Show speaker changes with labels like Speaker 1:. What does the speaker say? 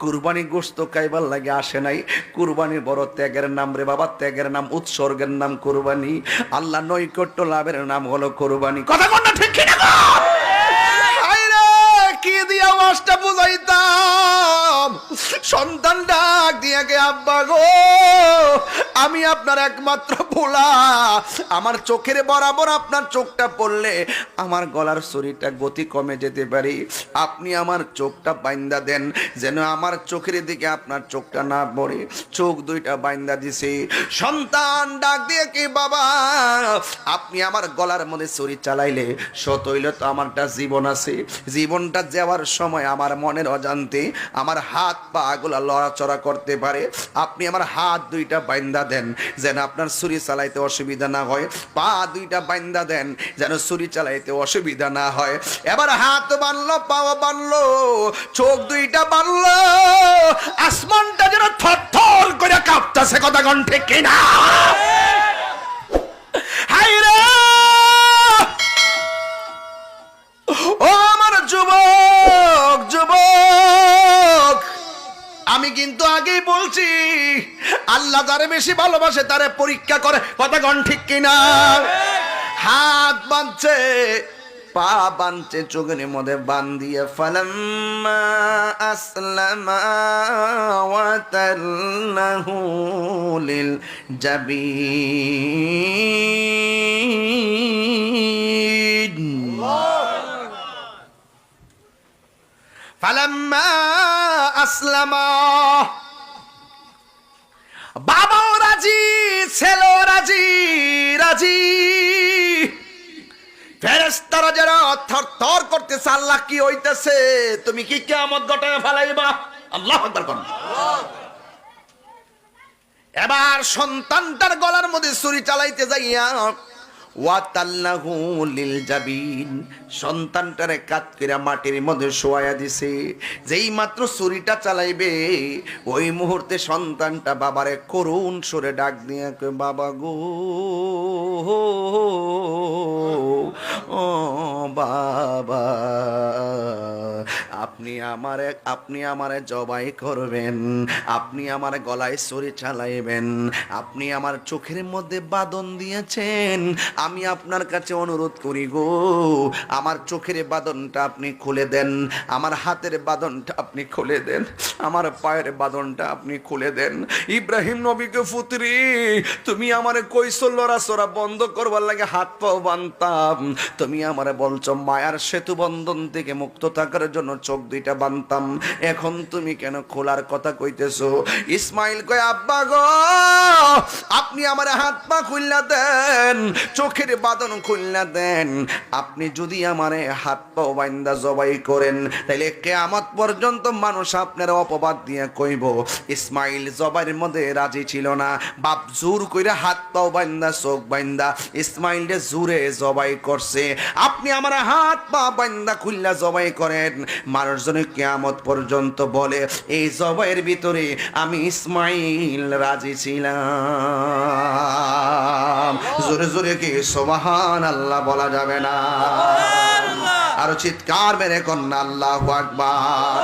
Speaker 1: কুরবানি গোস্ত কাইবার লাগে আসে নাই। কুরবানি বড় ত্যাগের নাম রে বাবা, ত্যাগের নাম, উৎসর্গের নাম কুরবানি। আল্লাহ নৈকট্য লাভের নাম হলো কুরবানি। কথা বলনা না ঠিক? কি বুঝাইতাম? সন্তান ডাক দিয়ে গে, আব্বা গো। আমি আপনার একমাত্র ভোলা আমার চোখের বরাবর আপনার চোখটা পড়লে আমার গলার শরীরটা গতি কমে যেতে পারি। আপনি আমার চোখটা বাইন্দা দেন, যেন আমার চোখের দিকে আপনার চোখটা না পড়ে। চোখ দুইটা বাইন্দা দিছে। সন্তান ডাক দিয়ে কি বাবা? আপনি আমার গলার মধ্যে শরীর চালাইলে সত হইলে তো আমারটা জীবন আছে। জীবনটা যাওয়ার সময় আমার মনের অজান্তে আমার হাত পা গুলা লড়াচড়া করতে পারে। আপনি আমার হাত দুইটা বাইন্দা দেন, যেন আপনার ছুরি চালাইতে অসুবিধা না হয়, পা দুইটা বাইন্দা দেন, যেন ছুরি চালাইতে অসুবিধা না হয়। এবার হাত বানলো, পাও বানলো, চোখ দুইটা বানলো, আসমানটা যেন থর করে কাঁপতাছে, কথা কণ্ঠে কিনা? হাই ও আমার যুবক যুবক, আমি কিন্তু বলছি, আল্লাহ যারে বেশি ভালোবাসে তারে পরীক্ষা করে, কথা গণ ঠিক কিনা? হাত বাঁধছে, পা বাঁধছে, চোখের মধ্যে বান দিয়ে আসলামা ওয়াতাল্লাহু জাবিন। ফালাম্মা আসলামা বাবাও রাজি, ছেলেও রাজি রাজি। ফেরেস্তারা যারা থর থর করতেছে, আল্লাহ কি হইতেছে? তুমি কি কেমন গটায় ফেলাইবা? আল্লাহ আকবার এবার সন্তানটার গলার মধ্যে ছুরি চালাইতে যাইয়া সন্তানটারে কাত করে মাটির মধ্যে শোয়া দিছে যেই মাত্র ছুরিটা চালাইবে ওই মুহূর্তে সন্তানটা বাবারে করুণ সুরে ডাক দিয়ে বাবা গো ও বাবা আপনি আমারে আপনি আমার জবাই করবেন, আপনি আমার গলায় ছুরি চালাইবেন, আপনি আমার চোখের মধ্যে বাদন দিয়েছেন, আমি আপনার কাছে অনুরোধ করি গো, আমার চোখের বাদনটা আপনি খুলে দেন, আমার হাতের বাদনটা আপনি খুলে দেন, আমার পায়ের বাদনটা আপনি খুলে দেন। ইব্রাহিম নবীকে ফুতরি, তুমি আমারে কইছো লড়াচড়া বন্ধ করবার লাগে হাত পাও বানতাম, তুমি আমার বলছো মায়ার সেতু বন্ধন থেকে মুক্ত থাকার জন্য চোখ দুইটা বানতাম। এখন তুমি কেন খোলার কথা কইতেছো? ইসমাইল কয় আব্বা গো আপনি আমার হাত পা খুললা দেন, চোখের বাদন খুললা দেন। আপনি যদি আমারে হাত পা বাইন্দা জবাই করেন, তাইলে কেয়ামত পর্যন্ত মানুষ আপনার অপবাদ দিয়ে কইব, ইসমাইল জবাইয়ের মধ্যে রাজি ছিল না। বাপ জোর কইরা হাত পাও বাইন্দা, চোখ বাইন্দা ইসমাইলরে জোরে জবাই করছে। আপনি আমার হাত পা বাইন্দা খুললা জবাই করেন। মানুষজনে কেয়ামত পর্যন্ত বলে, এই জবাইয়ের ভিতরে আমি ইসমাইল রাজি ছিলাম। জোরে জোরে কি সোবাহান আল্লাহ বলা যাবে না? আরও চিৎকার মেরে কন্যা আল্লাহ আকবার।